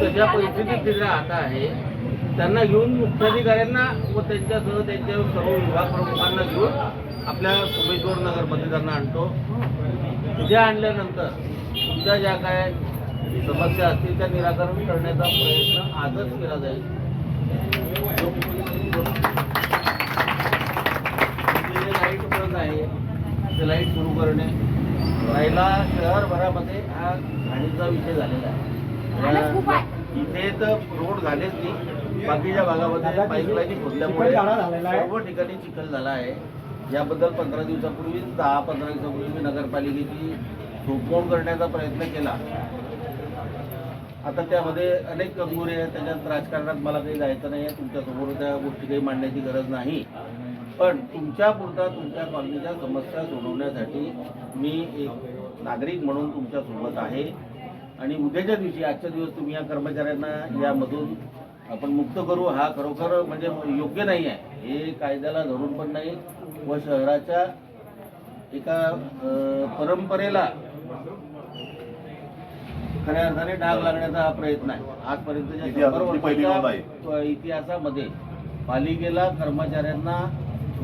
कशा परिस्थितीत तिथे आता आहे त्यांना घेऊन मुख्याधिकाऱ्यांना व त्यांच्यासह त्यांच्या सर्व विभाग प्रमुखांना घेऊन आपल्या सोमेश्वर नगरमध्ये त्यांना आणतो. तिथे आणल्यानंतर तुमच्या ज्या काय समस्या असतील त्या निराकरण करण्याचा प्रयत्न आजच केला जाईल. जे लाइट बंद आहे ते लाइट सुरू करणे. राहिला शहरभरामध्ये हा घाणीचा विषय झालेला आहे. इथे तर रोड झालेच नाही. बाकीच्या भागामध्ये पाईपलाईन खोदल्यामुळे सर्व ठिकाणी चिखल झाला आहे. याबद्दल पंधरा दिवसापूर्वी दहा पंधरा दिवसापूर्वी मी नगरपालिकेची सोपवून करण्याचा प्रयत्न केला. आता त्यामध्ये अनेक कंगोरे आहेत. त्याच्यात राजकारणात मला काही जायचं नाही आहे तुमच्यासमोर त्या गोष्टी काही मांडण्याची गरज नाही. पण तुमच्या पुरता तुमच्या कॉलनीच्या समस्या सोडवण्यासाठी मी एक नागरिक म्हणून तुमच्यासोबत आहे. आणि उद्याच्या दिवशी आजच्या दिवस तुम्ही या कर्मचाऱ्यांना यामधून आपण मुक्त करू. हा खरोखर म्हणजे योग्य नाही आहे हे कायद्याला धरून पण नाही. व शहराच्या एका परंपरेला खऱ्या अर्थाने डाग लागण्याचा हा प्रयत्न आहे. आजपर्यंतच्या इतिहासामध्ये पालिकेला कर्मचाऱ्यांना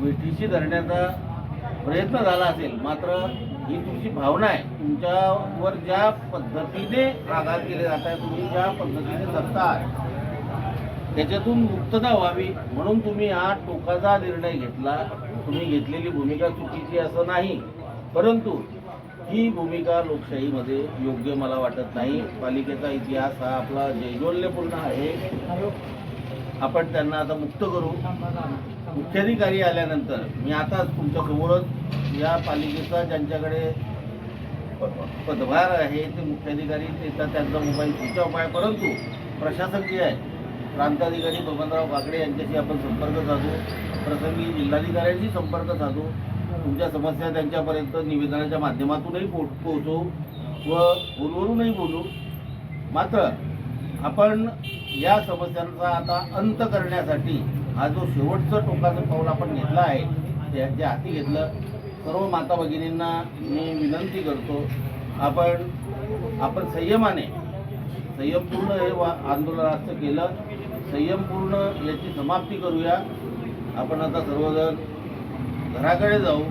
वेठीशी धरण्याचा प्रयत्न झाला असेल. मात्र ही तुमची भावना आहे. तुमच्यावर ज्या पद्धतीने आघात केले जात आहे तुम्ही ज्या पद्धतीने जगता त्याच्यातून मुक्तता व्हावी. म्हणून तुम्ही हा टोकाचा निर्णय घेतला. तुम्ही घेतलेली भूमिका चुकीची असं नाही. परंतु ही भूमिका लोकशाहीमध्ये योग्य मला वाटत नाही. पालिकेचा इतिहास हा आपला जैजोल्यपूर्ण आहे. आपण त्यांना आता मुक्त करू. मुख्याधिकारी आल्यानंतर मी आताच तुमच्यासमोरच या पालिकेचा ज्यांच्याकडे पदभार आहे ते मुख्याधिकारी त्याचा त्यांचा मोबाईल स्विच ऑफ आहे परंतु प्रशासक जे आहे प्रांताधिकारी बबनराव काकडे यांच्याशी आपण संपर्क साधू प्रसंगी जिल्हाधिकाऱ्यांशी संपर्क साधू तुमच्या समस्या त्यांच्यापर्यंत निवेदनाच्या माध्यमातूनही पो पोहोचवू व फोनवरूनही बोलू. मात्र आपण या समस्यांचा आता अंत करण्यासाठी हा जो शेवटचं टोकाचं पाऊल आपण घेतला आहे ते जे हाती घेतलं सर्व माता भगिनींना मी विनंती करतो आपण आपण संयमाने संयमपूर्ण हे वा आंदोलनाचं केलं संयमपूर्ण याची समाप्ती करूया. आपण आता सर्वजण घराकडे जाऊ.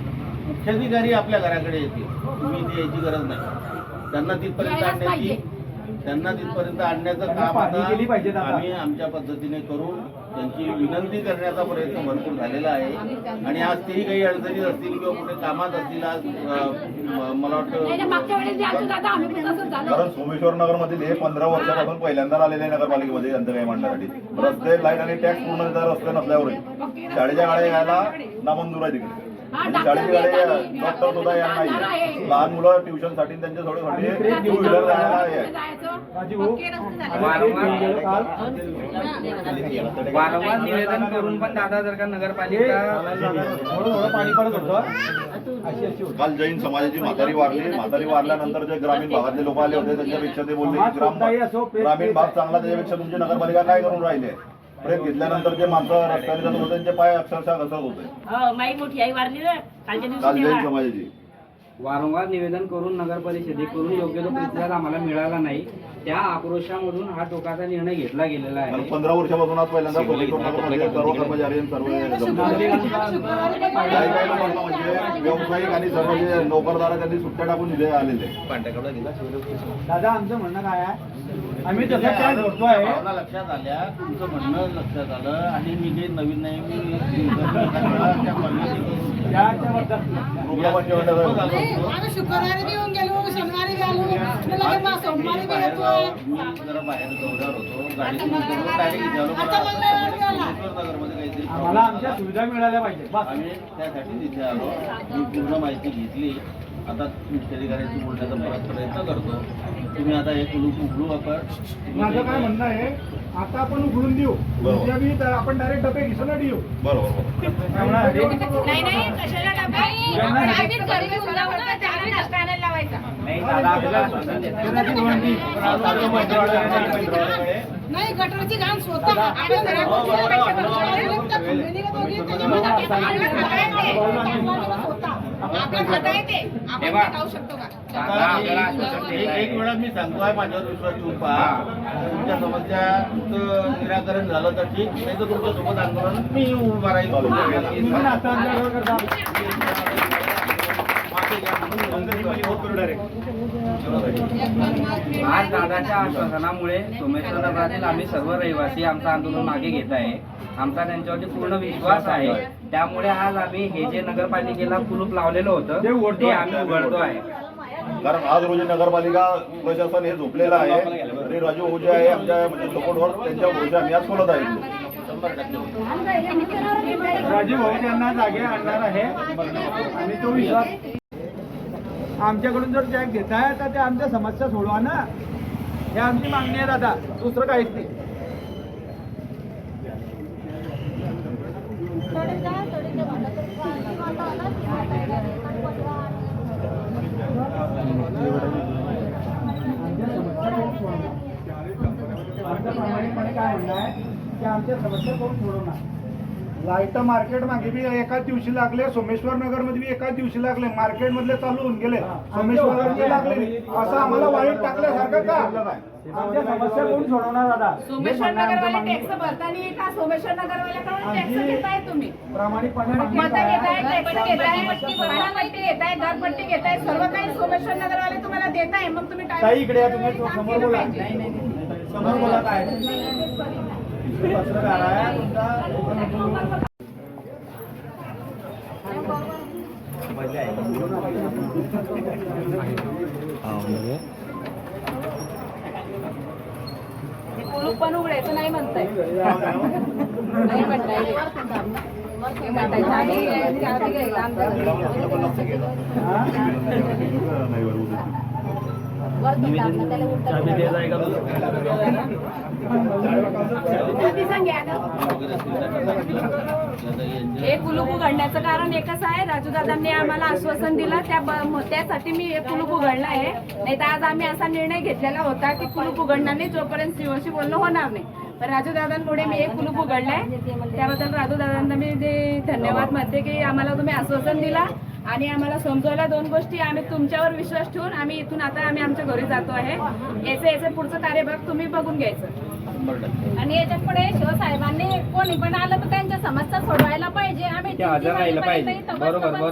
मुख्याधिकारी आपल्या घराकडे येतील. तुम्ही इथे यायची गरज नाही. त्यांना तिथपर्यंत आणण्याची. त्यांना तिथपर्यंत आणण्याचं काम आता. आम्ही आमच्या पद्धतीने करू. त्यांची विनंती करण्याचा प्रयत्न भरपूर झालेला आहे. आणि आज तेही काही अडचणीत असतील किंवा कुठे कामात असतील आज मला वाटतं कारण सोमेश्वर नगर मधील हे पंधरा वर्षापासून पहिल्यांदा आलेले आहे नगरपालिकेमध्ये यांचं काही मांडण्यासाठी रस्ते लाइट आणि टॅक्स पूर्ण रस्ते नसल्यावरही. शाळेच्या गाड्या यायला नामंजूर आहे तिकडे. हा, आणि डॉक्टर सुद्धा यायला नाही. लहान मुलं ट्युशनसाठी त्यांच्या आणि टू व्हीलर जायला वारंवार निवेदन करून पण दादा जर का नगरपालिका थोडं थोडं पाणी पडत होतं. अशी अशी होती. काल जैन समाजाची म्हातारी वारली म्हातारी वारल्यानंतर जे ग्रामीण भागातले लोक आले होते त्यांच्यापेक्षा ते बोलले ग्रामीण भाग चांगला त्याच्यापेक्षा तुमची नगरपालिका काय करून राहिले? ब्रेक घेतल्यानंतर जे माणसं रस्त्याने जात होते त्यांचे पाय अक्षरशः घसरत होते. हो काल जैन. समाजाची. वारंवार निवेदन करून नगर परिषदेकडून योग्य तो प्रतिसाद आम्हाला मिळाला नाही. त्या आक्रोशामधून हा टोकाचा निर्णय घेतला गेलेला आहे. पंधरा वर्षापासून आज पहिल्यांदा सर्व कर्मचारी सर्व लोकांना म्हणजे व्यावसायिक आणि सर्व जे नोकरदार आहेत, त्यांनी सुट्ट्या टाकून इथे आलेले. दादा आमचं म्हणणं काय आहे? आम्ही तसं काय धरतोय भावना लक्षात आल्या तुमचं म्हणणं लक्षात आलं. आणि मी काही नवीन नाही मी आम्ही शुक्रवारी बी येऊन गेलो शनिवारी तुला सोमवारी बी येतोय आम्हाला आमच्या सुविधा मिळाल्या पाहिजे. आम्ही त्यासाठी तिथे आलो. मी पूर्ण माहिती घेतली. आता मुख्याधिकाऱ्यांशी बोलण्याचा परत प्रयत्न करतो तुम्ही आता हे कुलूप उघडू आपण माझं काय म्हणणं आहे आता आपण उघडून देऊ बरोबर. उद्या बी तर आपण डायरेक्ट डबे घिसला देऊ बरोबर नाही नाही कशाला डबा आम्ही घरी घेऊन जाऊ ना त्याला नाश्ता आणायला लावायचा नाही गटरची घाण घरात घरच्या बाहेर निघतात. स्वतः आपण खाता येते. आपण तेव्हा- ते खाऊ शकतो का? दादा आपल्याला आश्वासन देत एक आहे. वेळा मी सांगतोय माझ्यावर विश्वास ठेवून पहा. तुमच्या समस्याचं निराकरण झालं तर ठीक. नाही तर तुमच्यासोबत आंदोलन मी उभा राहील. आज दादाच्या आश्वासनामुळे सोमेश्वर नगरातील आम्ही सर्व रहिवासी आमचं आंदोलन मागे घेत आहे. आमचा त्यांच्यावरती पूर्ण विश्वास आहे. त्यामुळे आज आम्ही हे जे नगरपालिकेला कुलूप लावलेलं होतं ते. आम्ही उघडतो आहे कारण आज रोजी नगरपालिका प्रशासन हे झोपलेलं आहे. तरी राजू ओझे आहे आमच्या म्हणजे सपोर्टवर त्यांच्या भरोशा आम्ही आज बोलत आहे. राजीव भाऊ त्यांना जागे आणणार आहे आणि तो विश्वास आमच्याकडून जर टॅग घेताय तर ते आमच्या समस्या सोडवा ना. हे आमची मागणी आहे दादा. दुसरं काहीच नाही. प्रामाणिकपणे काय म्हणणं आहे की आमच्या समस्या कोण सोडवणार लाइट मार्केट मागे बी एकाच दिवशी लागले सोमेश्वर नगरमध्ये बी एकाच दिवशी लागले मार्केट मधले चालू होऊन गेले सोमेश्वर लागले. असं आम्हाला वाईट टाकल्यासारखं का आमच्या समस्या कोण सोडवणार दादा सोमेश्वर नगरवाले टॅक्स भरताना का सोमेश्वर नगरवाल्याकडून टॅक्स घेताय तुम्ही? प्रामाणिकपणे मागणी मत करा. घेताय टॅक्स घेताय पाण्यापट्टी घेताय घरपट्टी घेताय सर्व काही सोमेश्वर नगरवाले तुम्हाला देत आहे मग तुम्ही ताई इकडे या तुम्ही काम समोर बोला. समोर बोला काय? पत्रकार आहे. तुमचा हे कुलूप पण उघडायचं नाही म्हणताय नाही म्हणताय हे म्हणताय. घ्यायचं आमच्या. हे कुलूप उघडण्याचं कारण एकच आहे. राजूदादांनी आम्हाला आश्वासन दिलं. त्या ब- त्यासाठी मी कुलूप उघडलं आहे. नाही तर आज आम्ही असा निर्णय घेतलेला होता की कुलूप उघडणार नाही जोपर्यंत सीओशी बोलणं होणार नाही. पण राजूदादांमुळे मी एक कुलूप उघडलंय त्याबद्दल राजूदादांना मी ते धन्यवाद म्हणते की आम्हाला तुम्ही आश्वासन दिला. आणि आम्हाला समजवल्या दोन गोष्टी आम्ही तुमच्यावर विश्वास ठेवून आम्ही इथून आता आम्ही आमच्या घरी जातो आहे. याचे याचे पुढचं कार्यभाग तुम्ही बघून घ्यायचं. आणि याच्यापुढे शिवसाहेबांनी कोणी पण आलं तर त्यांच्या समस्या सोडवायला पाहिजे. आम्ही.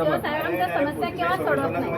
शिवसाहेबांच्या समस्या केव्हा सोडवत नाही.